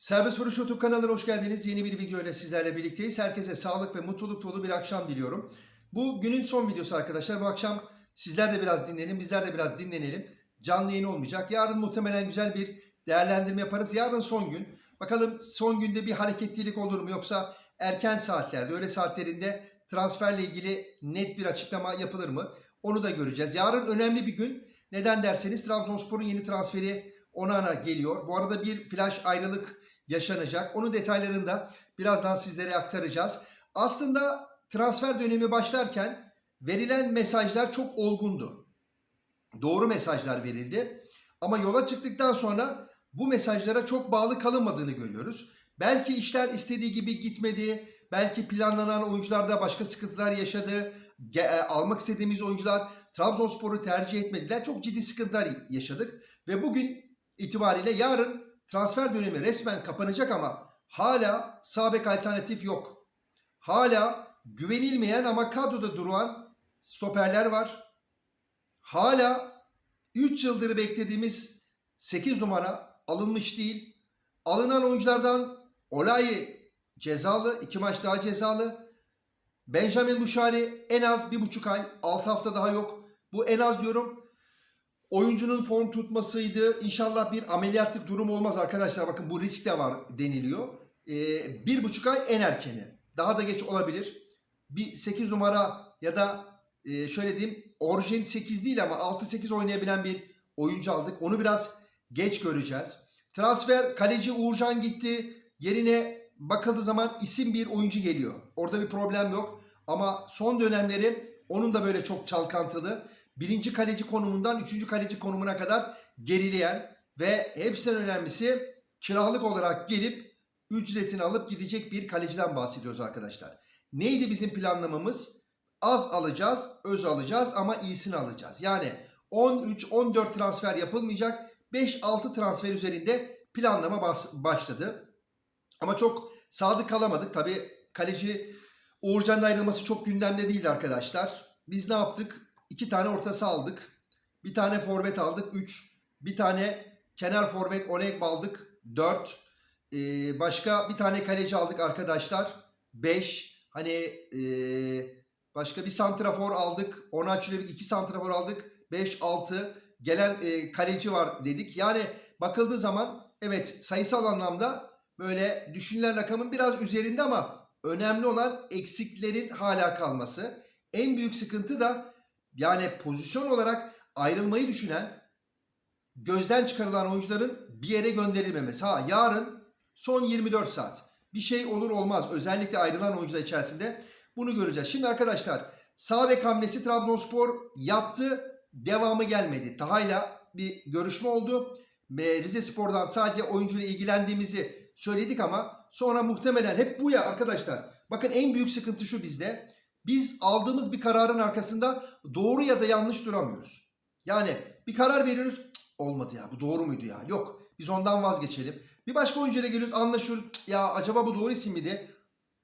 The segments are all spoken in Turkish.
Serbest Vuruş YouTube kanalına hoş geldiniz. Yeni bir video ile sizlerle birlikteyiz. Herkese sağlık ve mutluluk dolu bir akşam diliyorum. Bu günün son videosu arkadaşlar. Bu akşam sizler de biraz dinlenin, bizler de biraz dinlenelim. Canlı yayın olmayacak. Yarın muhtemelen güzel bir değerlendirme yaparız. Yarın son gün. Bakalım son günde bir hareketlilik olur mu yoksa erken saatlerde, öğle saatlerinde transferle ilgili net bir açıklama yapılır mı? Onu da göreceğiz. Yarın önemli bir gün. Neden derseniz Trabzonspor'un yeni transferi Onana geliyor. Bu arada bir flash ayrılık yaşanacak. Onun detaylarını da birazdan sizlere aktaracağız. Aslında transfer dönemi başlarken verilen mesajlar çok olgundu. Doğru mesajlar verildi. Ama yola çıktıktan sonra bu mesajlara çok bağlı kalınmadığını görüyoruz. Belki işler istediği gibi gitmedi. Belki planlanan oyuncularda başka sıkıntılar yaşadı. E, almak istediğimiz oyuncular Trabzonspor'u tercih etmediler. Çok ciddi sıkıntılar yaşadık. Ve bugün itibariyle yarın transfer dönemi resmen kapanacak ama hala sağ bek alternatif yok. Hala güvenilmeyen ama kadroda duran stoperler var. Hala 3 yıldır beklediğimiz 8 numara alınmış değil. Alınan oyunculardan Olay cezalı, 2 maç daha cezalı. Benjamin Buşari en az 1,5 ay, 6 hafta daha yok. Bu en az diyorum. Oyuncunun form tutmasıydı. İnşallah bir ameliyatlık durum olmaz arkadaşlar. Bakın bu risk de var deniliyor. Ee, bir buçuk ay en erkeni. Daha da geç olabilir. Bir 8 numara ya da e, şöyle diyeyim orijin 8 değil ama 6-8 oynayabilen bir oyuncu aldık. Onu biraz geç göreceğiz. Transfer kaleci Uğurcan gitti. Yerine bakıldığı zaman isim bir oyuncu geliyor. Orada bir problem yok. Ama son dönemleri onun da böyle çok çalkantılı birinci kaleci konumundan üçüncü kaleci konumuna kadar gerileyen ve hepsinden önemlisi kiralık olarak gelip ücretini alıp gidecek bir kaleciden bahsediyoruz arkadaşlar. Neydi bizim planlamamız? Az alacağız, öz alacağız ama iyisini alacağız. Yani 13-14 transfer yapılmayacak. 5-6 transfer üzerinde planlama başladı. Ama çok sadık kalamadık. Tabii kaleci Uğurcan'ın ayrılması çok gündemde değildi arkadaşlar. Biz ne yaptık? İki tane ortası aldık. Bir tane forvet aldık. Üç. Bir tane kenar forvet Oleg aldık. Dört. Ee, başka bir tane kaleci aldık arkadaşlar. Beş. Hani ee, başka bir santrafor aldık. Ona açılıyor iki santrafor aldık. Beş, altı. Gelen ee, kaleci var dedik. Yani bakıldığı zaman evet sayısal anlamda böyle düşünülen rakamın biraz üzerinde ama önemli olan eksiklerin hala kalması. En büyük sıkıntı da yani pozisyon olarak ayrılmayı düşünen gözden çıkarılan oyuncuların bir yere gönderilmemesi. Ha yarın son 24 saat bir şey olur olmaz özellikle ayrılan oyuncular içerisinde bunu göreceğiz. Şimdi arkadaşlar sağ bek hamlesi Trabzonspor yaptı devamı gelmedi. Taha'yla bir görüşme oldu. Rize Spor'dan sadece oyuncuyla ilgilendiğimizi söyledik ama sonra muhtemelen hep bu ya arkadaşlar. Bakın en büyük sıkıntı şu bizde biz aldığımız bir kararın arkasında doğru ya da yanlış duramıyoruz. Yani bir karar veriyoruz olmadı ya bu doğru muydu ya yok biz ondan vazgeçelim. Bir başka oyuncuyla geliyoruz anlaşıyoruz ya acaba bu doğru isim miydi?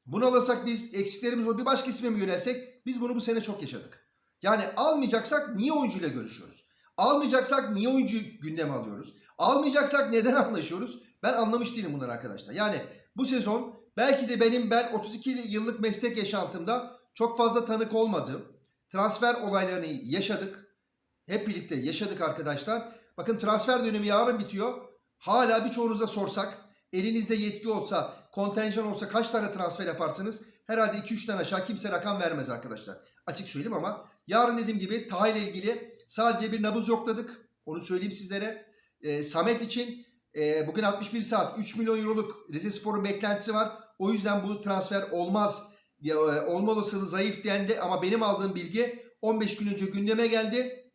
Bunu alırsak biz eksiklerimiz olur bir başka isme mi yönelsek biz bunu bu sene çok yaşadık. Yani almayacaksak niye oyuncuyla görüşüyoruz? Almayacaksak niye oyuncu gündeme alıyoruz? Almayacaksak neden anlaşıyoruz? Ben anlamış değilim bunları arkadaşlar. Yani bu sezon belki de benim ben 32 yıllık meslek yaşantımda çok fazla tanık olmadım. Transfer olaylarını yaşadık. Hep birlikte yaşadık arkadaşlar. Bakın transfer dönemi yarın bitiyor. Hala birçoğunuza sorsak, elinizde yetki olsa, kontenjan olsa kaç tane transfer yaparsınız? Herhalde 2-3 tane aşağı kimse rakam vermez arkadaşlar. Açık söyleyeyim ama yarın dediğim gibi Taha ile ilgili sadece bir nabız yokladık. Onu söyleyeyim sizlere. Ee, Samet için e, bugün 61 saat 3 milyon euroluk Rize Spor'un beklentisi var. O yüzden bu transfer olmaz ya, e, olma zayıf dendi ama benim aldığım bilgi 15 gün önce gündeme geldi.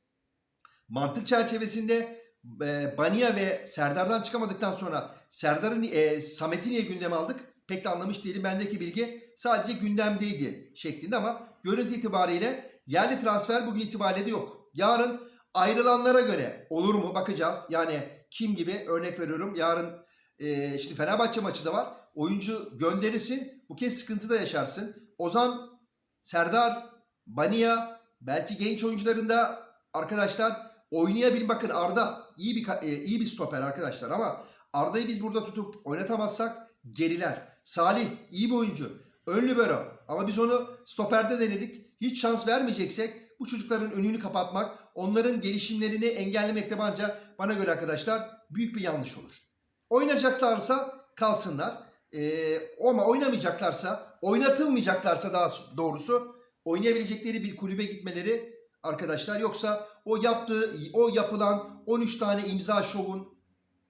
Mantık çerçevesinde e, Bania ve Serdar'dan çıkamadıktan sonra Serdar'ın e, Samet'i niye gündeme aldık? Pek de anlamış değilim. Bendeki bilgi sadece gündemdeydi şeklinde ama görüntü itibariyle yerli transfer bugün itibariyle de yok. Yarın ayrılanlara göre olur mu bakacağız. Yani kim gibi örnek veriyorum. Yarın e, şimdi Fenerbahçe maçı da var. Oyuncu gönderirsin. Bu kez sıkıntı da yaşarsın. Ozan, Serdar, Bania belki genç oyuncularında arkadaşlar oynayabilir. Bakın Arda iyi bir e, iyi bir stoper arkadaşlar ama Arda'yı biz burada tutup oynatamazsak geriler. Salih iyi bir oyuncu. Ön libero. Ama biz onu stoperde denedik. Hiç şans vermeyeceksek bu çocukların önünü kapatmak, onların gelişimlerini engellemek de bence bana göre arkadaşlar büyük bir yanlış olur. Oynayacaklarsa kalsınlar. Ee, ama oynamayacaklarsa, oynatılmayacaklarsa daha doğrusu oynayabilecekleri bir kulübe gitmeleri arkadaşlar. Yoksa o yaptığı, o yapılan 13 tane imza şovun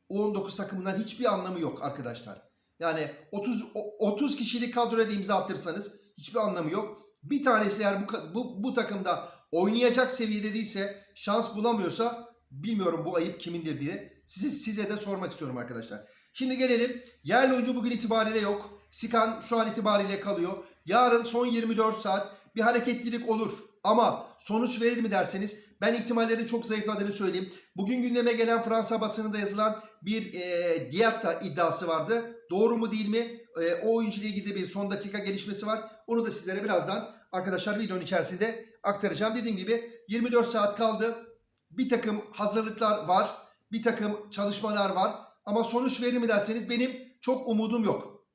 19 takımından hiçbir anlamı yok arkadaşlar. Yani 30 o- 30 kişilik kadroya da imza attırsanız hiçbir anlamı yok. Bir tanesi eğer bu, bu, bu takımda oynayacak seviyede değilse, şans bulamıyorsa bilmiyorum bu ayıp kimindir diye size, size de sormak istiyorum arkadaşlar. Şimdi gelelim. Yerli oyuncu bugün itibariyle yok. Sikan şu an itibariyle kalıyor. Yarın son 24 saat bir hareketlilik olur. Ama sonuç verir mi derseniz ben ihtimallerin çok zayıfladığını söyleyeyim. Bugün gündeme gelen Fransa basınında yazılan bir e, Diatta iddiası vardı. Doğru mu değil mi? E, o oyuncuyla ilgili bir son dakika gelişmesi var. Onu da sizlere birazdan arkadaşlar videonun içerisinde aktaracağım. Dediğim gibi 24 saat kaldı. Bir takım hazırlıklar var. Bir takım çalışmalar var. Ama sonuç verir mi derseniz benim çok umudum yok.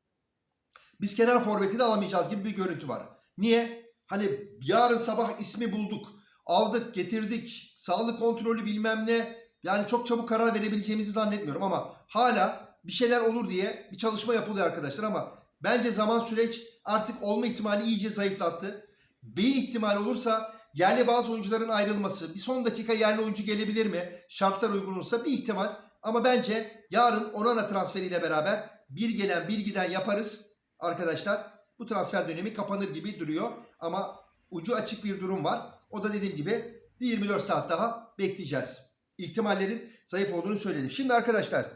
Biz kenar forveti de alamayacağız gibi bir görüntü var. Niye? Hani yarın sabah ismi bulduk. Aldık, getirdik. Sağlık kontrolü bilmem ne. Yani çok çabuk karar verebileceğimizi zannetmiyorum ama hala bir şeyler olur diye bir çalışma yapılıyor arkadaşlar ama bence zaman süreç artık olma ihtimali iyice zayıflattı. Bir ihtimal olursa yerli bazı oyuncuların ayrılması, bir son dakika yerli oyuncu gelebilir mi? Şartlar uygun olursa bir ihtimal ama bence yarın Onana transferiyle beraber bir gelen bir giden yaparız arkadaşlar. Bu transfer dönemi kapanır gibi duruyor ama ucu açık bir durum var. O da dediğim gibi bir 24 saat daha bekleyeceğiz. İhtimallerin zayıf olduğunu söyledim. Şimdi arkadaşlar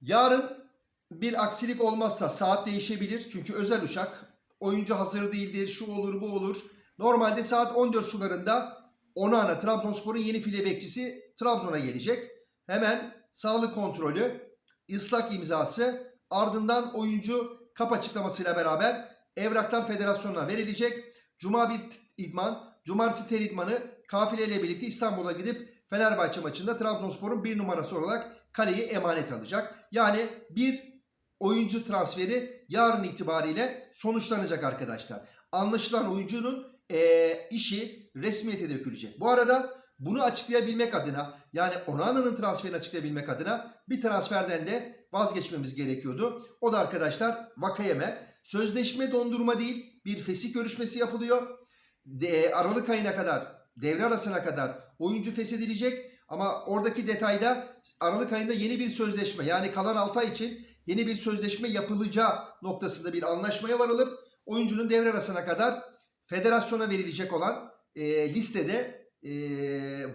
yarın bir aksilik olmazsa saat değişebilir. Çünkü özel uçak. Oyuncu hazır değildir. Şu olur bu olur. Normalde saat 14 sularında Onana Trabzonspor'un yeni file bekçisi Trabzon'a gelecek. Hemen sağlık kontrolü, ıslak imzası ardından oyuncu kap açıklamasıyla beraber Evraklar Federasyonu'na verilecek. Cuma bir idman, cumartesi ter idmanı kafileyle birlikte İstanbul'a gidip Fenerbahçe maçında Trabzonspor'un bir numarası olarak kaleyi emanet alacak. Yani bir oyuncu transferi yarın itibariyle sonuçlanacak arkadaşlar. Anlaşılan oyuncunun eee, işi resmiyete dökülecek. Bu arada bunu açıklayabilmek adına yani Onana'nın transferini açıklayabilmek adına bir transferden de vazgeçmemiz gerekiyordu. O da arkadaşlar Vakayeme. Sözleşme dondurma değil bir fesih görüşmesi yapılıyor. De, Aralık ayına kadar devre arasına kadar oyuncu feshedilecek ama oradaki detayda Aralık ayında yeni bir sözleşme yani kalan 6 ay için yeni bir sözleşme yapılacağı noktasında bir anlaşmaya varılıp oyuncunun devre arasına kadar federasyona verilecek olan e, listede e,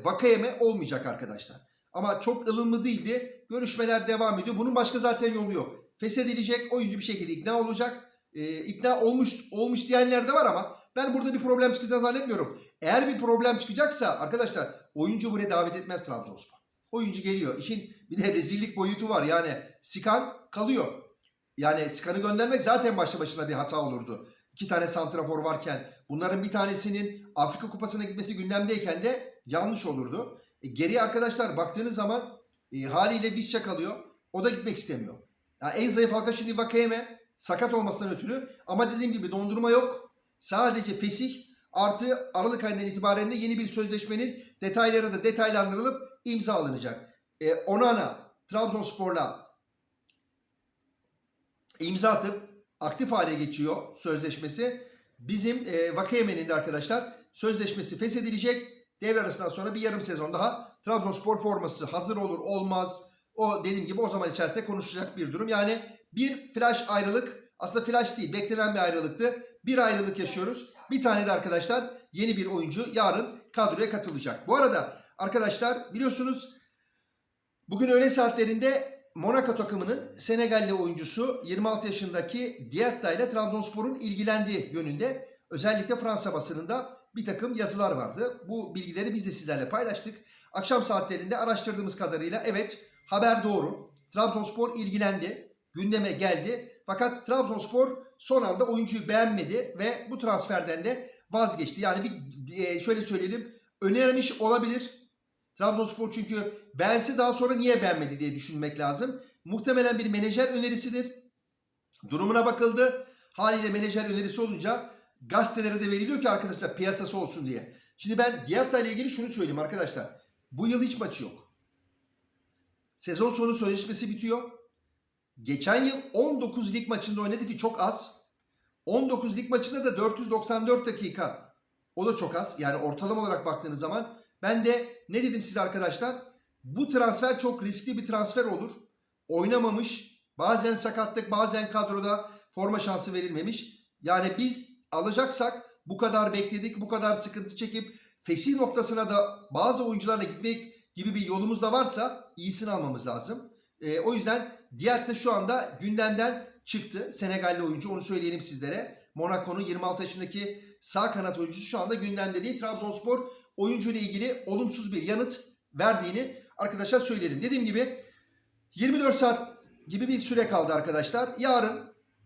Vakayeme olmayacak arkadaşlar. Ama çok ılımlı değildi. Görüşmeler devam ediyor. Bunun başka zaten yolu yok. Feshedilecek oyuncu bir şekilde ikna olacak. E, ikna olmuş olmuş diyenler de var ama ben burada bir problem çıkacağını zannetmiyorum. Eğer bir problem çıkacaksa arkadaşlar oyuncu buraya davet etmez Trabzonspor. Oyuncu geliyor. İşin bir de rezillik boyutu var. Yani Sikan kalıyor. Yani Sikan'ı göndermek zaten başlı başına bir hata olurdu. İki tane santrafor varken bunların bir tanesinin Afrika Kupası'na gitmesi gündemdeyken de yanlış olurdu. E, geriye arkadaşlar baktığınız zaman e, haliyle Visca kalıyor. O da gitmek istemiyor. Yani en zayıf halka şimdi Vakayeme sakat olmasından ötürü ama dediğim gibi dondurma yok. Sadece fesih artı Aralık ayından itibaren de yeni bir sözleşmenin detayları da detaylandırılıp imzalanacak. E, Onana Trabzonspor'la imza atıp aktif hale geçiyor sözleşmesi. Bizim e, Vakayeme'nin de arkadaşlar sözleşmesi feshedilecek. Devre arasından sonra bir yarım sezon daha Trabzonspor forması hazır olur olmaz. O dediğim gibi o zaman içerisinde konuşacak bir durum. Yani bir flash ayrılık aslında flash değil beklenen bir ayrılıktı. Bir ayrılık yaşıyoruz. Bir tane de arkadaşlar yeni bir oyuncu yarın kadroya katılacak. Bu arada arkadaşlar biliyorsunuz bugün öğle saatlerinde Monaco takımının Senegalli oyuncusu 26 yaşındaki Diatta ile Trabzonspor'un ilgilendiği yönünde özellikle Fransa basınında bir takım yazılar vardı. Bu bilgileri biz de sizlerle paylaştık. Akşam saatlerinde araştırdığımız kadarıyla evet haber doğru. Trabzonspor ilgilendi, gündeme geldi. Fakat Trabzonspor son anda oyuncuyu beğenmedi ve bu transferden de vazgeçti. Yani bir e, şöyle söyleyelim önermiş olabilir. Trabzonspor çünkü beğense daha sonra niye beğenmedi diye düşünmek lazım. Muhtemelen bir menajer önerisidir. Durumuna bakıldı. Haliyle menajer önerisi olunca gazetelere de veriliyor ki arkadaşlar piyasası olsun diye. Şimdi ben Diatta ile ilgili şunu söyleyeyim arkadaşlar. Bu yıl hiç maçı yok. Sezon sonu sözleşmesi bitiyor. Geçen yıl 19 lig maçında oynadı ki çok az. 19 lig maçında da 494 dakika. O da çok az. Yani ortalama olarak baktığınız zaman. Ben de ne dedim size arkadaşlar? Bu transfer çok riskli bir transfer olur. Oynamamış. Bazen sakatlık, bazen kadroda forma şansı verilmemiş. Yani biz alacaksak bu kadar bekledik, bu kadar sıkıntı çekip fesih noktasına da bazı oyuncularla gitmek gibi bir yolumuz da varsa iyisini almamız lazım. Ee, o yüzden Diatta şu anda gündemden çıktı. Senegalli oyuncu onu söyleyelim sizlere. Monaco'nun 26 yaşındaki sağ kanat oyuncusu şu anda gündemde değil. Trabzonspor oyuncu ile ilgili olumsuz bir yanıt verdiğini arkadaşlar söyleyelim. Dediğim gibi 24 saat gibi bir süre kaldı arkadaşlar. Yarın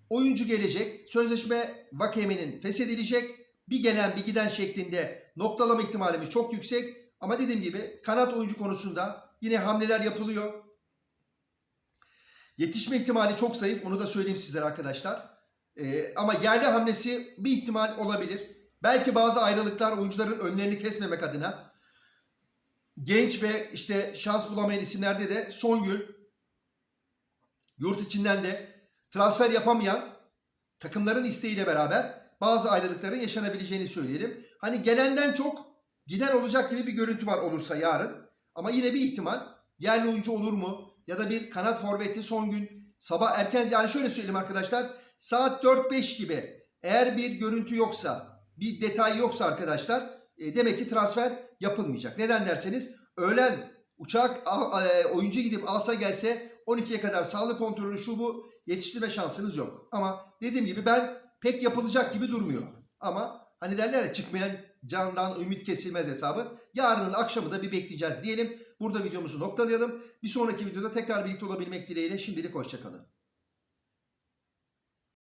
oyuncu gelecek. Sözleşme Vakeme'nin feshedilecek. Bir gelen bir giden şeklinde noktalama ihtimalimiz çok yüksek. Ama dediğim gibi kanat oyuncu konusunda yine hamleler yapılıyor. Yetişme ihtimali çok zayıf. Onu da söyleyeyim sizlere arkadaşlar. Ee, ama yerli hamlesi bir ihtimal olabilir. Belki bazı ayrılıklar oyuncuların önlerini kesmemek adına. Genç ve işte şans bulamayan isimlerde de Songül, yurt içinden de transfer yapamayan takımların isteğiyle beraber bazı ayrılıkların yaşanabileceğini söyleyelim. Hani gelenden çok giden olacak gibi bir görüntü var olursa yarın. Ama yine bir ihtimal yerli oyuncu olur mu? Ya da bir kanat forveti son gün sabah erken yani şöyle söyleyeyim arkadaşlar. Saat 4-5 gibi eğer bir görüntü yoksa bir detay yoksa arkadaşlar e, demek ki transfer yapılmayacak. Neden derseniz öğlen uçak al- e, oyuncu gidip alsa gelse 12'ye kadar sağlık kontrolü şu bu yetiştirme şansınız yok. Ama dediğim gibi ben pek yapılacak gibi durmuyor. Ama hani derler ya çıkmayan candan ümit kesilmez hesabı. Yarının akşamı da bir bekleyeceğiz diyelim. Burada videomuzu noktalayalım. Bir sonraki videoda tekrar birlikte olabilmek dileğiyle şimdilik hoşçakalın.